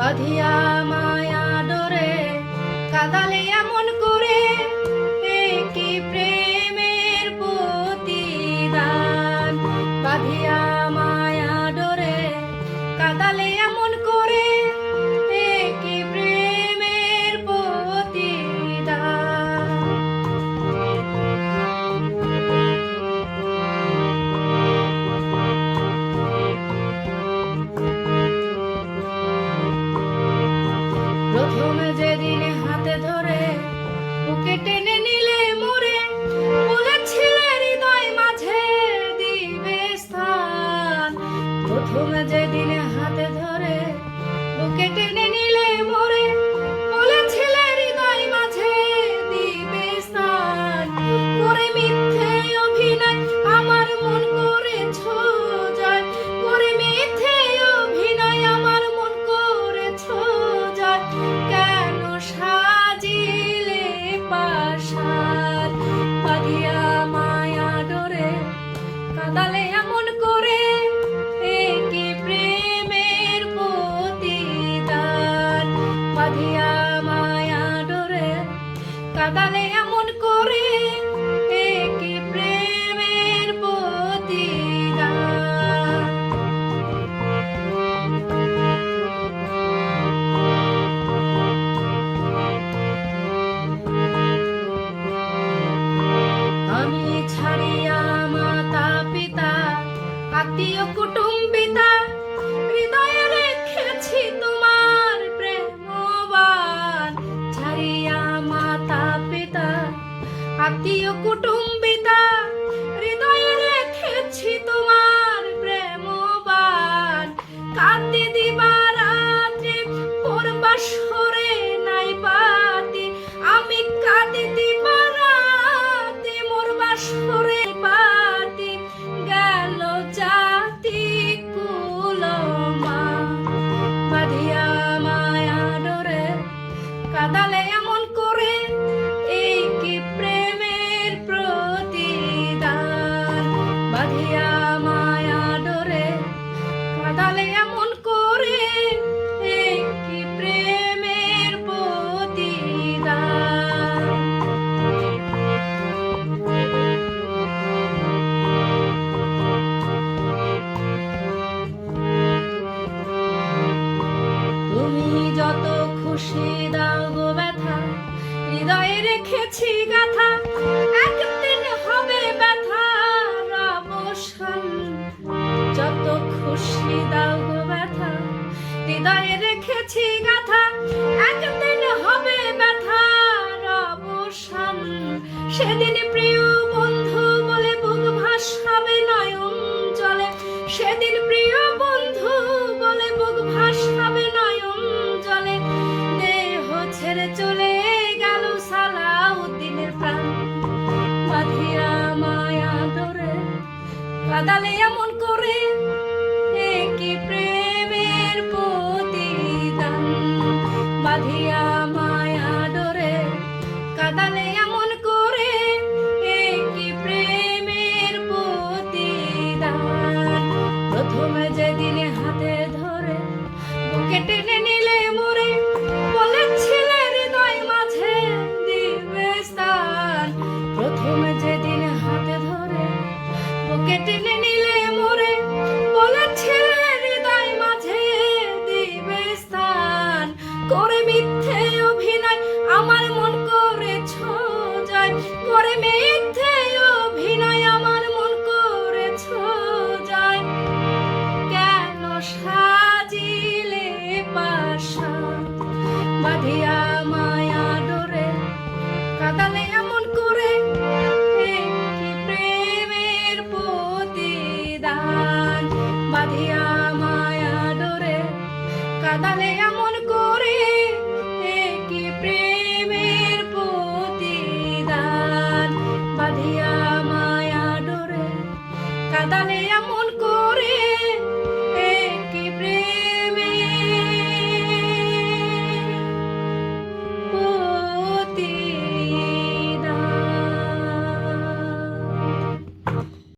বাঁধিয়া মায়া ডরে কাদালে এমন করে কি প্রেমের প্রতিদান। বাঁধিয়া প্রথমে যেদিন হাতে ধরে বুকে টেনে নিলে মোরে বলেছিলে হৃদয় মাঝে দিবে যে তাকালে এমন করে একে প্রেমের আমি ছাড়িয়া মাতা পিতা আত্মীয় কুটুম আসরে পাতি গেল জাতি কুলমা বাঁধিয়া মায়া ডোরে কাদালে ব্যথা, হৃদয়ে রেখেছি গাথা, একদিন হবে ব্যথা রামশাল যত খুশি দাও গো ব্যথা, হৃদয়ে রেখেছি গাথা, একদিন হবে ব্যথা রামশাল সেদিন প্রিয় বন্ধু বলে বুক ভাসাবে correr. মিথ্যে অভিনয় আমার মন যায়। কেন সাজিলে